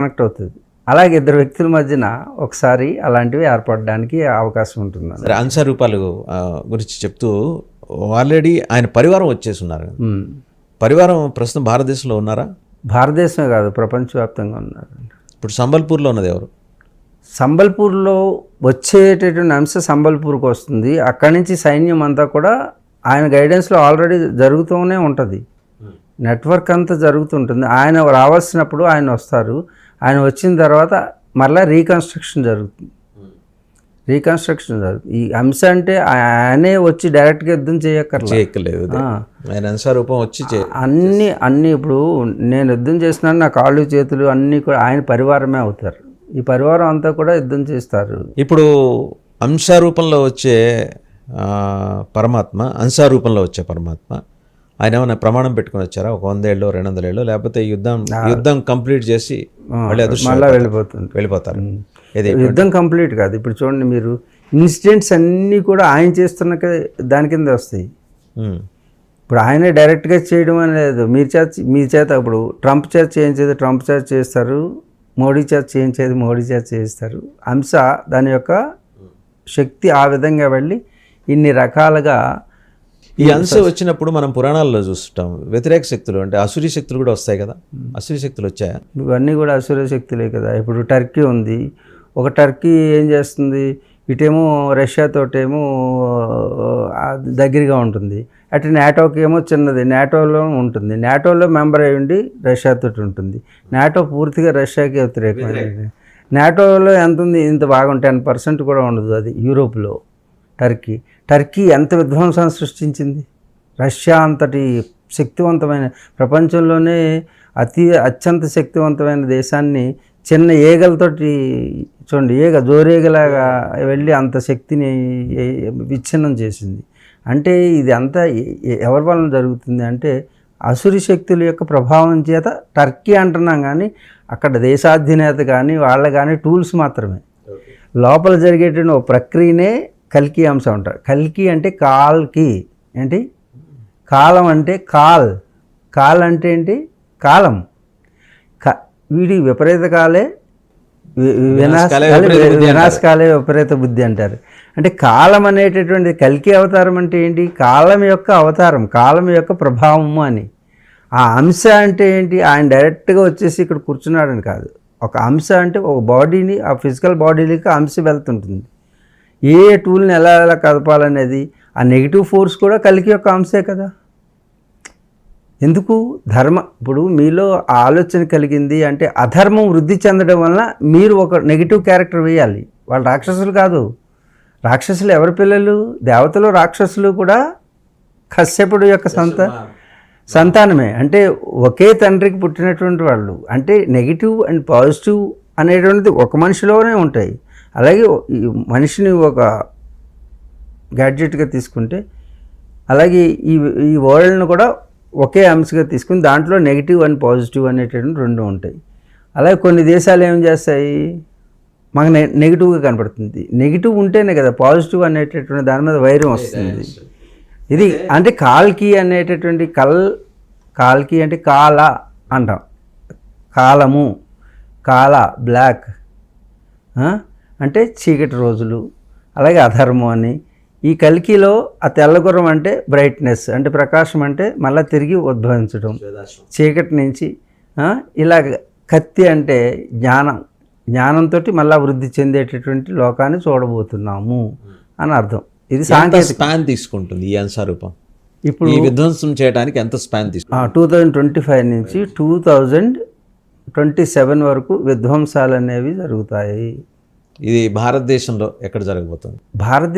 Connect అవుతుంది. అలాగే ఇద్దరు వ్యక్తుల మధ్యన ఒకసారి అలాంటివి ఏర్పడడానికి అవకాశం ఉంటుంది సరే అంశ రూపాలు గురించి చెప్తూ ఆల్రెడీ ఆయన పరివారం వచ్చేసి ఉన్నారు కదా. ఉమ్. పరివారం ప్రస్తుతం భారతదేశంలో ఉన్నారా? భారతదేశమే కాదు ప్రపంచవ్యాప్తంగా ఉన్నారు. ఇప్పుడు సంబల్పూర్లో ఉన్నది ఎవరు? సంబల్పూర్లో వచ్చేటటువంటి అంశం సంబల్పూర్కి వస్తుంది. అక్కడి నుంచి సైన్యం అంతా కూడా ఆయన గైడెన్స్లో ఆల్రెడీ జరుగుతూనే ఉంటుంది. నెట్వర్క్ అంతా జరుగుతుంటుంది. ఆయన రావాల్సినప్పుడు ఆయన వస్తారు. ఆయన వచ్చిన తర్వాత మళ్ళీ రీకన్స్ట్రక్షన్ జరుగుతుంది. రీకన్స్ట్రక్షన్ జరుగుతుంది ఈ అంశ అంటే ఆయనే వచ్చి డైరెక్ట్గా యుద్ధం చేయక్కర్లేదు. ఆయన అంశ రూపం వచ్చి అన్ని అన్ని ఇప్పుడు నేను యుద్ధం చేసినాను నా కాళ్ళు చేతులు అన్నీ కూడా ఆయన పరివారమే అవుతారు. ఈ పరివారం అంతా కూడా యుద్ధం చేస్తారు. ఇప్పుడు అంశ రూపంలో వచ్చే పరమాత్మ అంశ రూపంలో వచ్చే పరమాత్మ ఆయన ఏమైనా ప్రమాణం పెట్టుకుని వచ్చారా? ఒక వందేళ్ళు రెండు వందలేళ్ళు లేకపోతే యుద్ధం యుద్ధం కంప్లీట్ చేసి మళ్ళీ వెళ్ళిపోతుంది వెళ్ళిపోతారు. యుద్ధం కంప్లీట్ కాదు. ఇప్పుడు చూడండి మీరు ఇన్సిడెంట్స్ అన్నీ కూడా ఆయన చేస్తున్న దాని కింద వస్తాయి. ఇప్పుడు ఆయనే డైరెక్ట్గా చేయడం అని లేదు. మీరు చేత మీ చేత ఇప్పుడు ట్రంప్ చేత చేయించేది ట్రంప్ చేత చేస్తారు మోడీ చేత చేయించేది మోడీ చేత చేయిస్తారు. అంశ దాని యొక్క శక్తి ఆ విధంగా వెళ్ళి ఇన్ని రకాలుగా ఈ అంశ వచ్చినప్పుడు మనం పురాణాల్లో చూస్తుంటాం. వ్యతిరేక శక్తులు అంటే అసురి శక్తులు కూడా వస్తాయి కదా? అసురి శక్తులు వచ్చాయా? ఇవన్నీ కూడా అసుర శక్తులే కదా. ఇప్పుడు టర్కీ ఉంది. ఒక టర్కీ ఏం చేస్తుంది? ఇటేమో రష్యాతోటేమో ఆ, దగ్గరగా ఉంటుంది. అటు నాటోకి ఏమో చిన్నది. నాటోలో ఉంటుంది. నాటోలో మెంబర్ అయి ఉండి రష్యాతో ఉంటుంది. నాటో పూర్తిగా రష్యాకి వ్యతిరేకమైనది. నాటోలో ఎంత ఉంది? ఇంత బాగుంది. టెన్ పర్సెంట్ కూడా ఉండదు అది యూరోప్లో. టర్కీ. టర్కీ ఎంత విధ్వంసాన్ని సృష్టించింది? రష్యా అంతటి శక్తివంతమైన ప్రపంచంలోనే అతి అత్యంత శక్తివంతమైన దేశాన్ని చిన్న ఏగలతోటి చూడండి ఏగ జోరేగలాగా వెళ్ళి అంత శక్తిని విచ్ఛిన్నం చేసింది. అంటే ఇది అంతా ఎవరి వలన జరుగుతుంది అంటే అసురి శక్తుల యొక్క ప్రభావం చేత టర్కీ అంటున్నాం కానీ అక్కడ దేశాధినేత కానీ వాళ్ళ కానీ టూల్స్ మాత్రమే. లోపల జరిగేటువంటి ఒక ప్రక్రియనే కల్కి అంశం అంటారు. కల్కి అంటే కాల్కి. ఏంటి? కాలం అంటే కాల్. కాల్ అంటే ఏంటి? కాలం. క వీడి విపరీత కాలే వినాశకాలే విపరీత బుద్ధి అంటారు. అంటే కాలం అనేటటువంటి కల్కి అవతారం అంటే ఏంటి? కాలం యొక్క అవతారం కాలం యొక్క ప్రభావము అని. ఆ అంశ అంటే ఏంటి? ఆయన డైరెక్ట్గా వచ్చేసి ఇక్కడ కూర్చున్నాడని కాదు. ఒక అంశ అంటే ఒక బాడీని ఆ ఫిజికల్ బాడీలోకి అంశ వెళ్తుంటుంది. ఏ టూల్ని ఎలా ఎలా కదపాలనేది ఆ నెగిటివ్ ఫోర్స్ కూడా కలికి యొక్క అంశే కదా. ఎందుకు? ధర్మ. ఇప్పుడు మీలో ఆ ఆలోచన కలిగింది అంటే అధర్మం వృద్ధి చెందడం వలన మీరు ఒక నెగిటివ్ క్యారెక్టర్ వేయాలి. వాళ్ళు రాక్షసులు కాదు. రాక్షసులు ఎవరి పిల్లలు? దేవతలు రాక్షసులు కూడా కశ్యపుడు యొక్క సంత సంతానమే. అంటే ఒకే తండ్రికి పుట్టినటువంటి వాళ్ళు. అంటే నెగిటివ్ అండ్ పాజిటివ్ అనేటువంటిది ఒక మనిషిలోనే ఉంటాయి. అలాగే ఈ మనిషిని ఒక గ్యాడ్జెట్గా తీసుకుంటే అలాగే ఈ ఈ వరల్డ్ని కూడా ఒకే అంశగా తీసుకుని దాంట్లో నెగిటివ్ అండ్ పాజిటివ్ అనేటువంటి రెండు ఉంటాయి. అలాగే కొన్ని దేశాలు ఏం చేస్తాయి? మాకు నె నెగిటివ్గా కనపడుతుంది. నెగిటివ్ ఉంటేనే కదా పాజిటివ్ అనేటటువంటి దాని మీద వైరం వస్తుంది. ఇది అంటే కాల్కి అనేటటువంటి కల్ కాల్కి అంటే కాల అంటాం. కాలము కాల బ్లాక్ అంటే చీకటి రోజులు అలాగే అధర్మం అని. ఈ కలికిలో ఆ తెల్లగుర్రం అంటే బ్రైట్నెస్ అంటే ప్రకాశం అంటే మళ్ళీ తిరిగి ఉద్భవించడం. చీకటి నుంచి ఆ? ఇలాగ కత్తి అంటే జ్ఞానం జ్ఞానంతో మళ్ళీ వృద్ధి చెందేటటువంటి లోకాన్ని చూడబోతున్నాము అని అర్థం. ఇది సాంకేతిక స్పాన్ తీసుకుంటుంది ఈ అంశ రూపం ఇప్పుడు ఈ విధ్వంసం చేయడానికి ఎంత స్పాన్ తీసుకుంటుంది? టూ థౌజండ్ ట్వంటీ ఫైవ్ నుంచి టూ థౌజండ్ ట్వంటీ సెవెన్ వరకు విధ్వంసాలు అనేవి జరుగుతాయి. ఇది భారతదేశంలో ఎక్కడ జరగబోతుంది? భారతదేశ